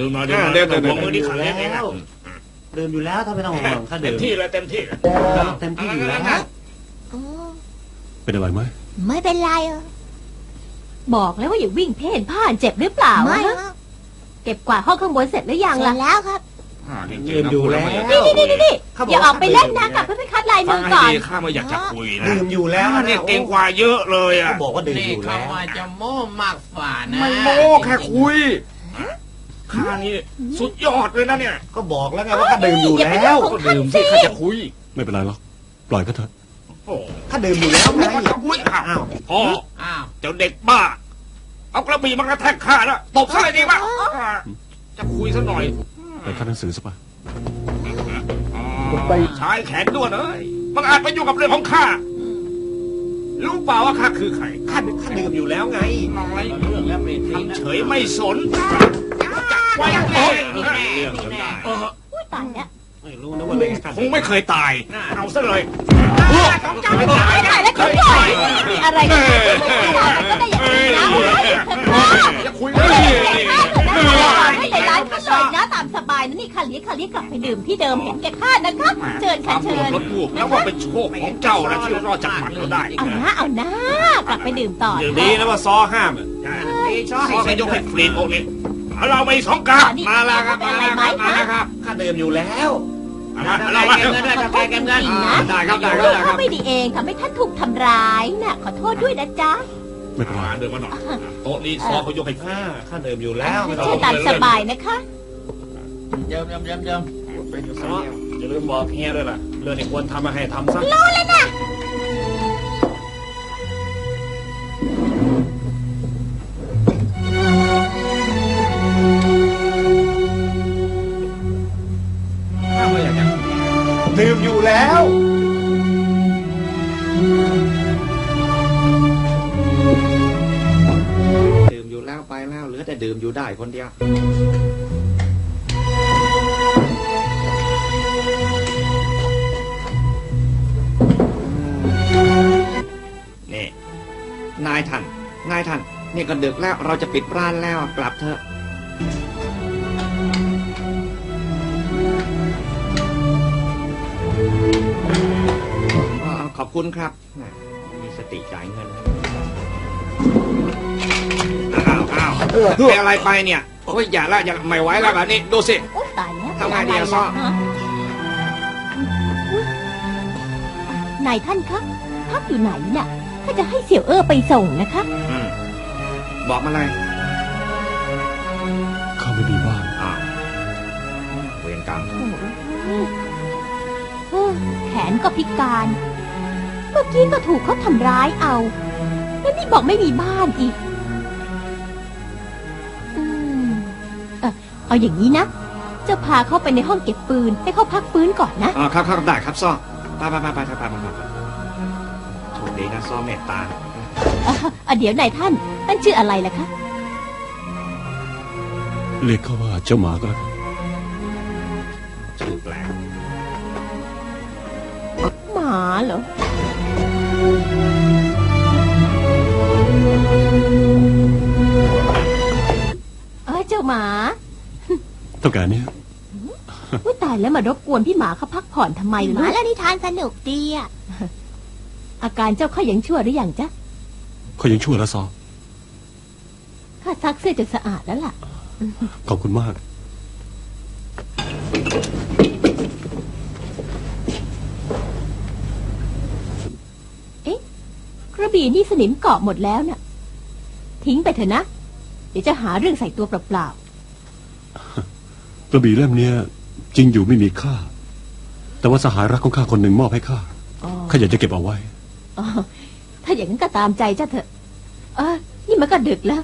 ดื่มหน่อยดื่มหน่อยอ่าเดี๋ยวไม่ต้องเดี๋ยวห่วงมือที่ขันเองเองอะดื่มอยู่แล้วถ้าไม่ต้องห่วงข้าเต็ดื่มมที่เลยเต็มที่เต็มที่อยู่แล้ว อ๋อเป็นอะไรไหมไม่เป็นไรอะบอกแล้วว่าอย่าวิ่งเพ่นพ่านเจ็บหรือเปล่าไม่ฮะครับเก็บกวาดห้องข้างบนเสร็จหรือยังเสร็ล่ะจแล้วครับ อ่าจริงดื่มๆนะอยู่แล้วนี่นี่นี่นี่เขาบอกอย่าออกไปเล่นนะว่ากลับไปไปคัดลายฟัมืงอให้ก่อน ดีข้าไม่อยากจะคุยนะดื่มอยู่แล้วข้านะเนี่ยเก่งกว่าเยอะเลยอะเขาบอกว่าดื่มนี่อยู่เขาแล้วว่าจะโม้มากฝ่านะไม่โม้แค่คุย ข้านี่สุดยอดเลยนะเนี่ย ก็บอกแล้วไงว่าข้าดื่มอยู่แล้วก็ดื่มสิข้าจะคุย ไม่เป็นไรหรอกปล่อยก็เถอะโอ้ข้าดื่มอยู่แล้วไงข้าจะคุยอ้าวอ้าวพ่ออ้าวเจ้าเด็กบ้า เอากระบี่มากระแทกข้าแล้วตบซะเลยดีป่ะจะคุยซะหน่อยไปคัดหนังสือซะป่ะชายแขนด้วนเอ้ยมันอาจไปยุ่งกับเรื่องของข้ารู้เปล่าว่าข้าคือใครข้าข้าดื่มอยู่แล้วไงน้อยเรื่องแล้วไม่ทีนะเฉยไม่สน ไว้เองนี่แน่นี่แน่เอออุ้ยตายแล้วไม่รู้นะว่าเล่นข้าคงไม่เคยตาย เอาซะเลยไม่ตายแล้วคุณปล่อยมีอะไรกันก็ได้อย่างนี้นะจะคุยไม่เรื่องได้นี้ไม่ได้ร้ายก็เลยนะตามสบายนะนี่ค่ะเลี้ยงค่ะเลี้ยงกลับไปดื่มที่เดิมเห็นแก่ข้านะคะเชิญค่ะเชิญรถลูกแล้วว่าเป็นโชคของเจ้านะที่รอดจากหมัดเราได้เอานะเอานะกลับไปดื่มต่ออย่างนี้นะว่าซอห้ามอะดีชอบขอให้ยกให้ฟรีนองค์นี้ เอาเราไปสองกามาแล้วครับมาแล้วครับมาแล้วครับข้าดื่มอยู่แล้วเอามาเอาได้มาเก็บเงินด้วยได้เก็บเงินอ่าได้ครับได้ครับเรื่องได้คเขารับไม่ดีเองทำให้ท่านถูกทำร้ายน่ะขอโทษด้วยนะจ๊ะไม่เป็นไรมาเดินมาหน่อยโต๊ะนี้ซอเขายกให้ฟรีอ่าข้าดื่มอยู่แล้วไม่ต้องเชิญตามสบายนะคะเยิมเยิมเยิมเยิมเป็นอยู่ซคอนเดียวอย่าลืมบอกเฮียด้วยล่ะเรื่องที่ควรทำมาให้ทำซะข้า แล้ว ดื่มอยู่แล้วไปแล้วเหลือแต่ดื่มอยู่ได้คนเดียว นี่ นายท่าน นายท่าน นี่ก็ดึกแล้วเราจะปิดร้านแล้วกลับเถอะ คุณครับแหม่มีสติจ่ายเงินอ้าวอ้าวเป็นอะไรไปเนี่ยโอ้ยอย่าละอย่าไม่ไหวแล้วแบบนี้ดูสิอุ๊ยตายแล้วทำไงดีอะซ่อฮะอุ๊ยนายท่านคะพักอยู่ไหนน่ะถ้าจะให้เสี่ยวเอ้อไปส่งนะคะอืมบอกมาเลยข้าไม่มีบ้านอ้าวเวรกรรมโอ้โหเออแขนก็พิการเมื่อกี้ก็ถูกเขาทำร้ายเอาแล้วนี่บอกไม่มีบ้านอีก อืมเออเอาอย่างนี้นะ จะพาเขาไปในห้องเก็บปืน ให้เขาพักฟื้นก่อนนะอ่าครับครับได้ครับซ่อไปไปไปไปไปไปไปไปโชคดีนะซ่อเมตตา เอ่ออะเดี๋ยวนายท่านท่านชื่ออะไรล่ะคะ เรียกเขาว่าเจ้าหมาก็แล้วกันชื่อแปลกหมาเหรอ เออเจ้าหมาเท่าแก่เนี้ยอุ้ยตายแล้วมารบกวนพี่หมาเขาพักผ่อนทำไมหล่ะมาลูกแล้วนิทานสนุกดีอะ อาการเจ้าข้ายังชั่วหรือยังจ๊ะเขายังชั่วแล้วซอข้าซักเสื้อจนสะอาดแล้วล่ะ ขอบคุณมาก ก ระบี่นี่สนิมเกาะหมดแล้วน่ะ ทิ้งไปเถอะนะ เดี๋ยวจะหาเรื่องใส่ตัวเปล่ากระบี่เล่มเนี้ยจริงอยู่ไม่มีค่า แต่ว่าสหายรักของข้าคนหนึ่งมอบให้ข้าๆอ๋อข้าอยากจะเก็บเอาไว้อ๋อถ้าอย่างนั้นก็ตามใจเจ้าเถอะ เออ นี่มันก็ดึกแล้ว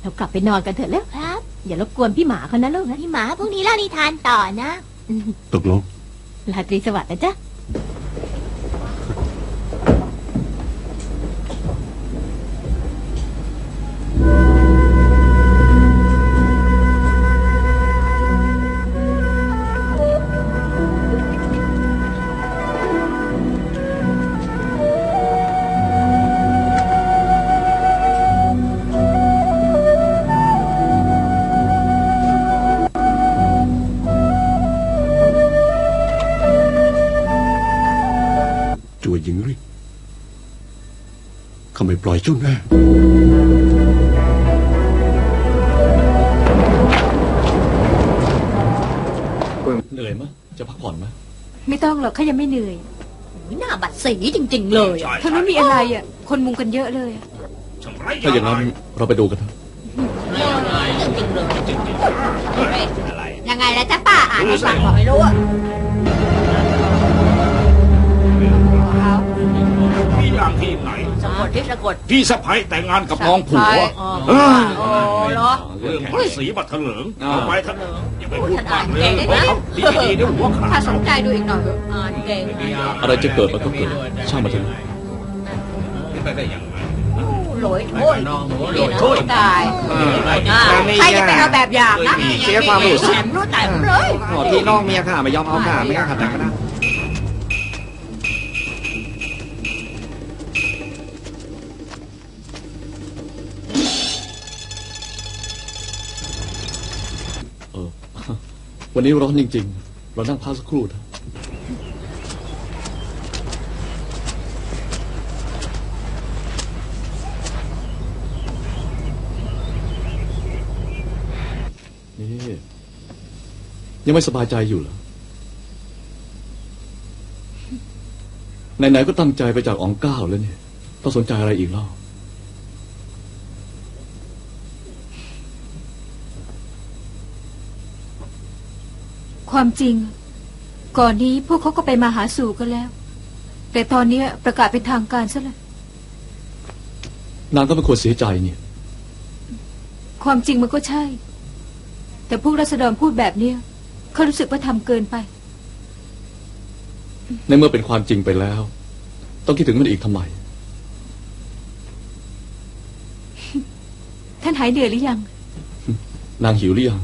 เรากลับไปนอนกันเถอะแล้วครับ อย่ารบกวนพี่หมาเขานะลูกนะพี่หมาพรุ่งนี้เล่านิทานต่อนะอืมตกลงราตรีสวัสดิ์นะจ๊ะ ข้าไม่ปล่อยเจ้าแน่เหนื่อยไหมจะพักผ่อนไหมไม่ต้องหรอกข้ายังไม่เหนื่อยหน้าบัดสีจริง ๆ เลยใช่ทางนู้นมีอะไรอะ คนมุงกันเยอะเลยอะช่างไรถ้าอย่างนั้นเราไปดูกันเถอะยังไงล่ะจ๊ะป้าอ่านให้ฟังบอกไม่รู้อะพี่อย่างที่ไหน สะกดที่สะกด พี่สะพ้ยแต่งงานกับน้องผัวอ๋อ เออโอ้เหรอ เรื่องบัตรสีบัตรเถลิงอ่าเอาไปเถลิงอย่าไปพูดท่านมาอ่ากนเลยเก่งเพนะราะเขาดีๆเดี๋ยวหัวขาถ้าดสนใจดูอีกหน่อยเถอะอ่านเก่งอะไรจะเกิดมันก็เกิดช่างมันเถอะไปได้ยังไงโหลยโอ้ยน้องหนูโดนี่ดนะโอ้ยตายอ่าแต่ไม่ใครจะไปยากเอาแบบอย่างนะเสียความรู้สึกแหมรู้แต่ผมเลย ขอที่น้องเมียข้าไม่ยอมเอาข้าไม่กล้าขัดแต่งก็ได้ วันนี้ร้อนจริง ๆ เรานั่งพักสักครู่นะนี่ยังไม่สบายใจอยู่เหรอ ไหน ๆ ก็ตั้งใจไปจากอองเก้าแล้วเนี่ย ต้องสนใจอะไรอีกเล่า ความจริง ก่อนนี้พวกเขาก็ไปมาหาสู่กันแล้ว แต่ตอนเนี้ยประกาศเป็นทางการซะแล้วนางก็ไม่ควรเสียใจเนี่ย ความจริงมันก็ใช่ แต่พวกรัษฎรพูดแบบเนี้ยเขารู้สึกว่าทำเกินไป ในเมื่อเป็นความจริงไปแล้ว ต้องคิดถึงมันอีกทำไม ท่านหายเหนื่อยหรือยัง นางหิวหรือยัง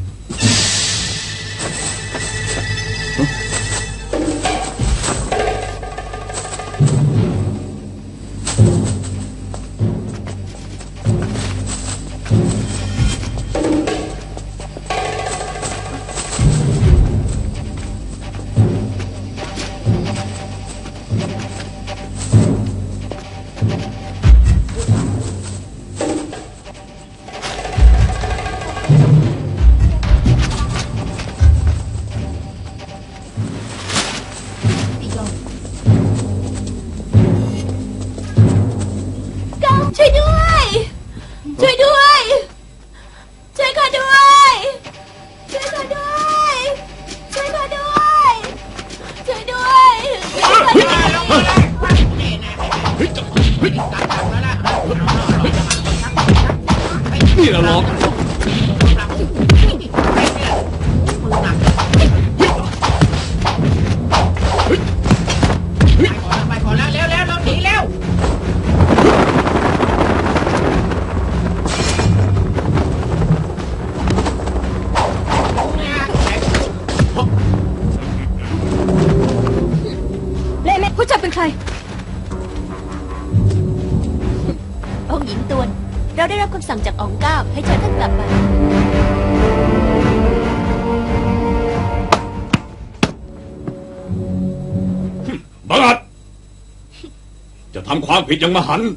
ทำความผิดอย่างมหันต์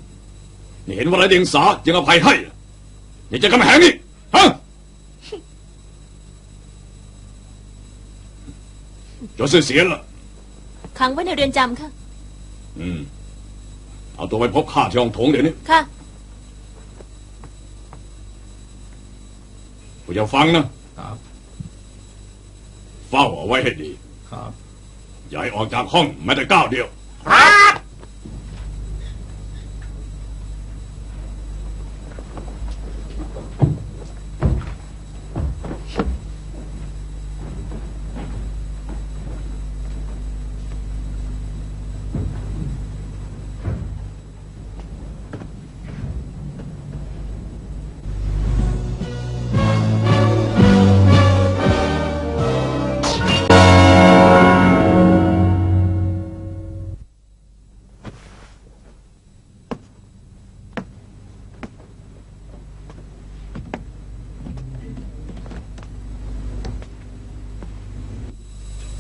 นี่เห็นว่าไรเดียงสายังอภัยให้ยังจะกำแหงอีกฮะจนเสียเสียนละขังไว้ในเรือนจำค่ะ อืม เอาตัวไปพบข้าที่ห้องโถงเดี๋ยวนี้ ค่ะกูจะฟังนะ ครับ เฝ้าเอาไว้ให้ดี ครับ อย่าให้ออกจากห้องแม้แต่ก้าวเดียว ครับ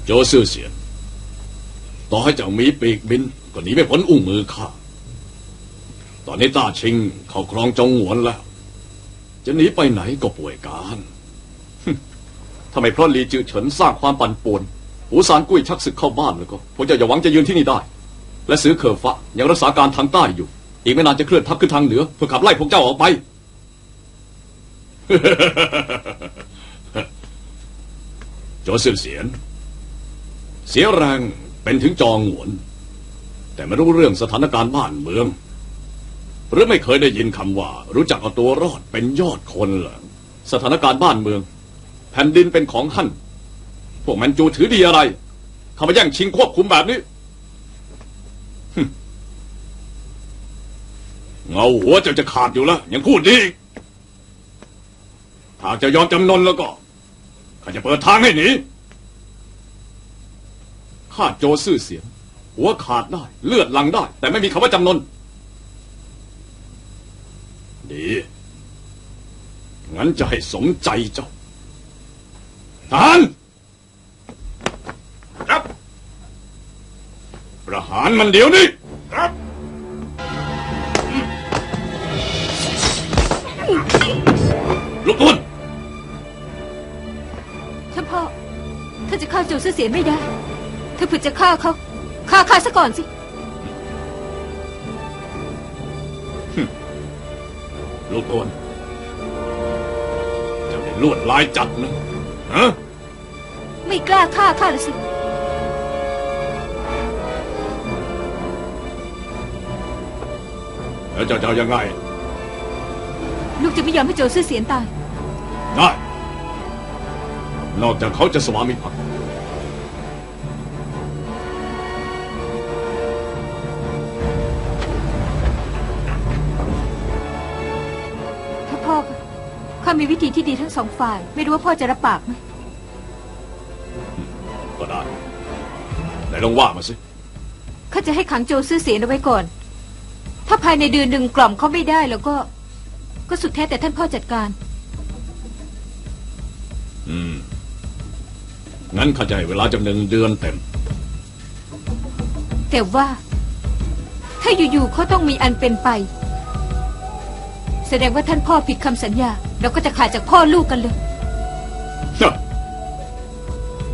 โจซื่อเสียนต่อให้เจะมีปีกบินก็หนีไม่พ้นอุ้งมือข้า ตอนนี้ต้าชิงเข้าครองจงหวนแล้ว จะหนีไปไหนก็ป่วยการทำไมเพราะลีจือเฉินสร้างความปั่นป่วนหูสารกุ้ยชักศึกเข้าบ้านแล้วก็พวกเจ้าอย่าหวังจะยืนที่นี่ได้ และซื้อเคอร์ฟะยังรักษาการทางใต้อยู่ อีกไม่นานจะเคลื่อนทัพขึ้นทางเหนือเพื่อขับไล่พวกเจ้าออกไป โจซือเสียน เสียแรงเป็นถึงจองหวน แต่ไม่รู้เรื่องสถานการณ์บ้านเมือง หรือไม่เคยได้ยินคำว่า รู้จักเอาตัวรอดเป็นยอดคนเหรอสถานการณ์บ้านเมือง แผ่นดินเป็นของท่านพวกมันจูถือดีอะไรเข้ามาแย่งชิงควบคุมแบบนี้ฮึ่มเงาหัวเจ้าจะขาดอยู่แล้ว ยังพูดดีอีกหากจะยอมจำนนแล้วก็ข้าจะเปิดทางให้หนี ข้าโจซื่อเสียง หัวขาดได้ เลือดหลังได้ แต่ไม่มีคำว่าจำนน ดี งั้นจะให้สมใจเจ้าทหารครับ ประหารมันเดี๋ยวนี้ครับลุกขึ้นท่านพ่อท่านจะฆ่าโจรเสื้อเสียไม่ได้ ถ้าผิดจะฆ่าเขาฆ่าข้าซะก่อนสิลุกขึ้นเจ้าได้ลวดลายจัดนะฮะไม่กล้าฆ่าข้าเลยสิ แล้วเจ้าจะเอายังไง ลูกจะไม่ยอมให้โจรเสื้อเสียนตาย ได้ นอกจากเขาจะสวามิภักดิ์ ข้ามีวิธีที่ดีทั้งสองฝ่าย ไม่รู้ว่าพ่อจะรับปากไหมก็ได้ไหนลองว่ามาสิข้าจะให้ขังโจรเสื้อเสียนเอาไว้ก่อน ถ้าภายในเดือนหนึ่งกล่อมเขาไม่ได้แล้วก็ ก็สุดแท้แต่ท่านพ่อจัดการ อืม งั้นข้าจะให้เวลาจำหนึ่งเดือนเต็ม แต่ว่า ถ้าอยู่ๆเขาต้องมีอันเป็นไป แสดงว่าท่านพ่อผิดคำสัญญา เราก็จะขาดจากพ่อลูกกันเลย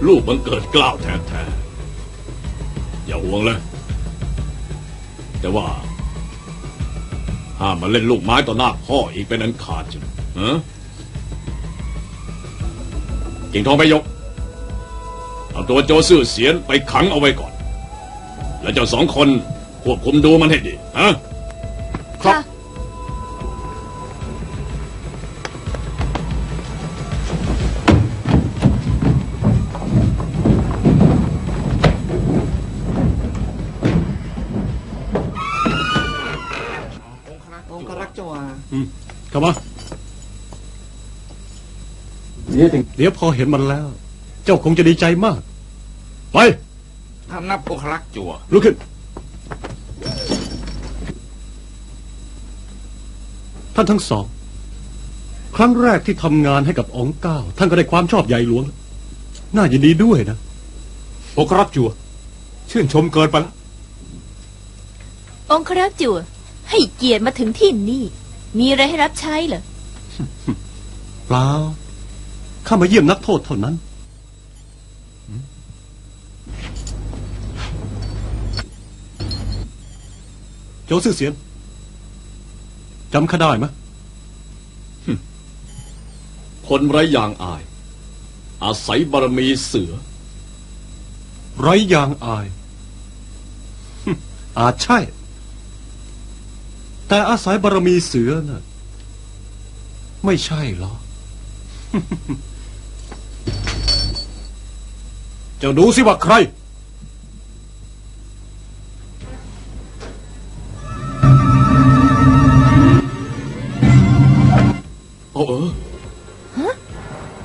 ลูกมันเกิดกล้าวแท้ๆอย่าห่วงเลย แต่ว่า ห้ามมาเล่นลูกไม้ต่อหน้าพ่ออีกเป็นอันขาดจ้ะฮะกิ่งทองไปยก เอาตัวโจซื่อเสียนไปขังเอาไว้ก่อน แล้วเจ้าสองคนควบคุมดูมันให้ดีฮะค่ะ เดี๋ยวพอเห็นมันแล้ว เจ้าคงจะดีใจมาก ไปท่านนับองครักษ์จั่วลุกขึ้น ท่านทั้งสอง ครั้งแรกที่ทำงานให้กับองค์เก้า ท่านก็ได้ความชอบใหญ่หลวง น่ายินดีด้วยนะองครักษ์จัวชื่นชมเกินไปละองครักษ์จั่วให้เกียรติมาถึงที่นี่ มีอะไรให้รับใช้เหรอ เปล่า ข้ามาเยี่ยมนักโทษเท่านั้น โจซื่อเสียนจำข้าได้ไหมคนไร้ยางอาย อาศัยบารมีเสือ ไร้ยางอายฮึอาจใช่ แต่อาศัยบารมีเสือน่ะ ไม่ใช่หรอ เจ้าดูสิว่าใครเอาเออ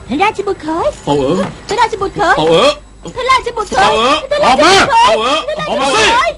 ท่านราชบุตรเคยเอาเออท่านราชบุตรเคยเอาเออท่านราชบุตรเคยเอาเออท่านอราอกชบุมาตรเคยเอาเออท่านราชออกบุมาตรสิเคย